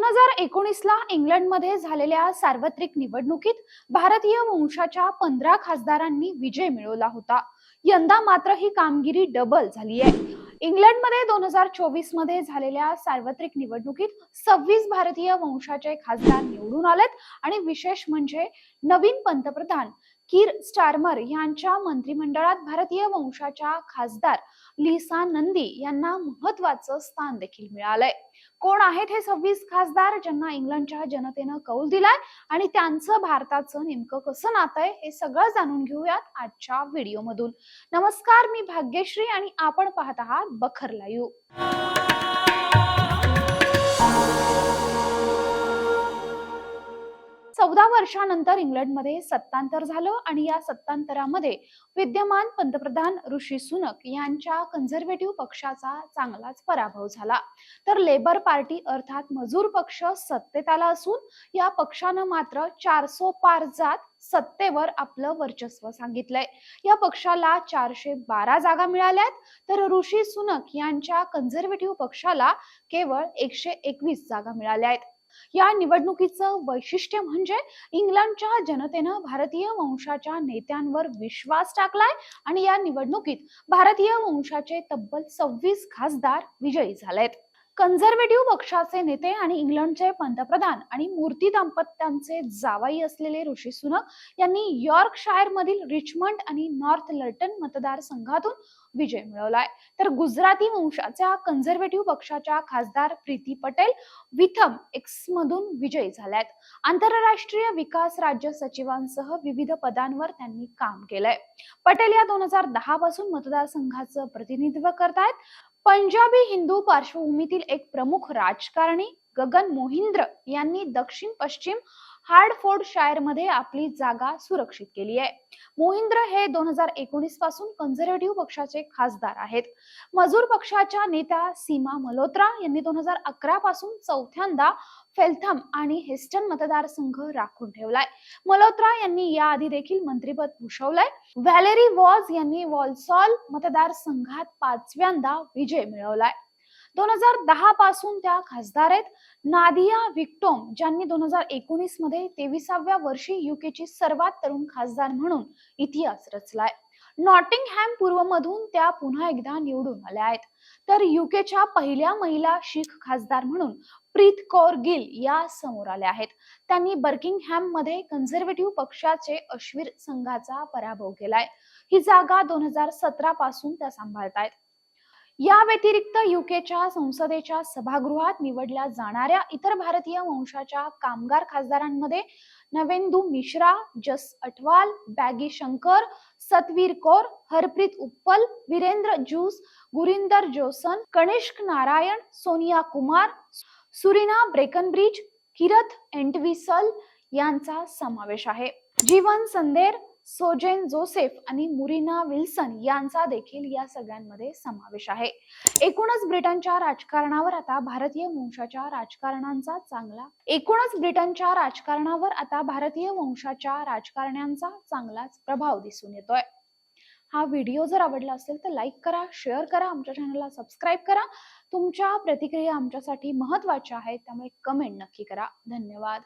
दोन हजार एकोणीसला इंग्लंडमध्ये झालेल्या सार्वत्रिक निवडणुकीत भारतीय वंशाच्या पंधरा खासदारांनी विजय मिळवला होता. यंदा मात्र ही कामगिरी डबल झाली आहे. इंग्लंडमध्ये दोन हजार चोवीसमध्ये झालेल्या सार्वत्रिक निवडणुकीत सव्वीस भारतीय वंशाचे खासदार निवडून आलेत आणि विशेष म्हणजे नवीन पंतप्रधान कीर स्टारमर यांच्या मंत्रिमंडळात भारतीय वंशाच्या खासदार लिसा नंदी यांना महत्वाचं स्थान देखील मिळालंय. कोण आहेत हे सव्वीस खासदार ज्यांना इंग्लंडच्या जनतेनं कौल दिलाय आणि त्यांचं भारताचं नेमकं कसं नातं आहे हे सगळं जाणून घेऊयात आजच्या व्हिडिओमधून. नमस्कार मी भाग्यश्री आणि आपण पाहत आहात बखर लाईव्ह. वर्षानंतर इंग्लंडमध्ये सत्तांतर झालं आणि या सत्तांतरामध्ये विद्यमान पंतप्रधान ऋषी सुनक यांच्या कन्झर्वेटिव्ह पक्षाचा चांगलाच पराभव झाला. तर लेबर पार्टी अर्थात मजूर पक्ष सत्तेत आला असून या पक्षानं मात्र चारसो पार जात सत्तेवर आपलं वर्चस्व सांगितलंय. या पक्षाला चारशे बारा जागा मिळाल्यात तर ऋषी सुनक यांच्या कन्झर्वेटिव्ह पक्षाला केवळ एकशे एकवीस जागा मिळाल्या आहेत या निवडणुकीचं वैशिष्ट्य म्हणजे इंग्लंडच्या जनतेनं भारतीय वंशाच्या नेत्यांवर विश्वास टाकलाय आणि या निवडणुकीत भारतीय वंशाचे तब्बल सव्वीस खासदार विजयी झालेत. कन्झर्वेटिव्ह पक्षाचे नेते आणि इंग्लंडचे पंतप्रधान आणि मूर्ती दाम्पत्यांचे जावाई असलेले ऋषी सुनक यांनी यॉर्कशायर मधील रिचमंड आणि नॉर्थ लर्टन मतदारसंघातून विजय मिळवलाय. तर गुजराती वंशाच्या कन्झर्वेटिव्ह पक्षाच्या खासदार प्रीती पटेल विथम एक्स मधून विजयी झाल्यात. आंतरराष्ट्रीय विकास राज्य सचिवांसह विविध पदांवर त्यांनी काम केलंय. पटेल या दोन हजार दहा पासून मतदारसंघाचं प्रतिनिधित्व करतायत. पंजाबी हिंदू पार्श्वभूमीतील एक प्रमुख राजकारणी गगन मोहिंद्र यांनी दक्षिण पश्चिम हार्डफोर्ड शायरमध्ये आपली जागा सुरक्षित केली आहे. मोहिंद्र हे दोन हजार एकोणीसपासून कन्झर्वेटिव्ह पक्षाचे खासदार आहेत. मजूर पक्षाच्या नेत्या सीमा मल्होत्रा यांनी दोन हजार अकरा पासून चौथ्यांदा फेल्थम आणि हेस्टन मतदारसंघ राखून ठेवलाय. मल्होत्रा यांनी याआधी देखील मंत्रीपद भूषवलंय. व्हॅलेरी वॉज यांनी वॉल्सॉल मतदारसंघात पाचव्यांदा विजय मिळवलाय. दोन हजार दहा पासून त्या खासदार आहेत. नादिया विक्टोम ज्यांनी दोन हजार एकोणीसमध्ये तेविसाव्या वर्षी युकेची सर्वात तरुण खासदार म्हणून इतिहास रचलाय. नॉटिंगहॅम पूर्वमधून त्या पुन्हा एकदा निवडून आल्या आहेत. तर युकेच्या पहिल्या महिला शीख खासदार म्हणून प्रीत कौर गिल या समोर आल्या आहेत. त्यांनी बर्किंगहॅममध्ये कन्झर्वेटिव्ह पक्षाचे अश्वीर संघाचा पराभव केलाय. ही जागा दोन हजार सतरा पासून त्या सांभाळतायत. या व्यतिरिक्त युकेच्या संसदेच्या सभागृहात निवडल्या जाणाऱ्या इतर भारतीय वंशाच्या कामगार खासदारांमध्ये Navendu Mishra Jas Athwal Baggy Shanker Satvir Kaur Harpreet Uppal Warinder Juss Gurinder Josan Kanishka Narayan Sonia Kumar Sureena Brackenridge Kirith Entwistle यांचा समावेश आहे. जीवन संदेर सोजेन जोसेफ आणि मुरिना विल्सन यांचा देखील या सगळ्यांमध्ये समावेश आहे. एकूणच ब्रिटनच्या राजकारणावर आता भारतीय वंशाच्या राजकारणांचा चांगला एकूणच ब्रिटनच्या राजकारणावर आता भारतीय वंशाच्या राजकारण्यांचा चांगलाच प्रभाव दिसून येतोय. हा व्हिडिओ जर आवडला असेल तर लाईक करा शेअर करा आमच्या चॅनलला सबस्क्राईब करा. तुमच्या प्रतिक्रिया आमच्यासाठी महत्त्वाच्या आहेत त्यामुळे कमेंट नक्की करा. धन्यवाद.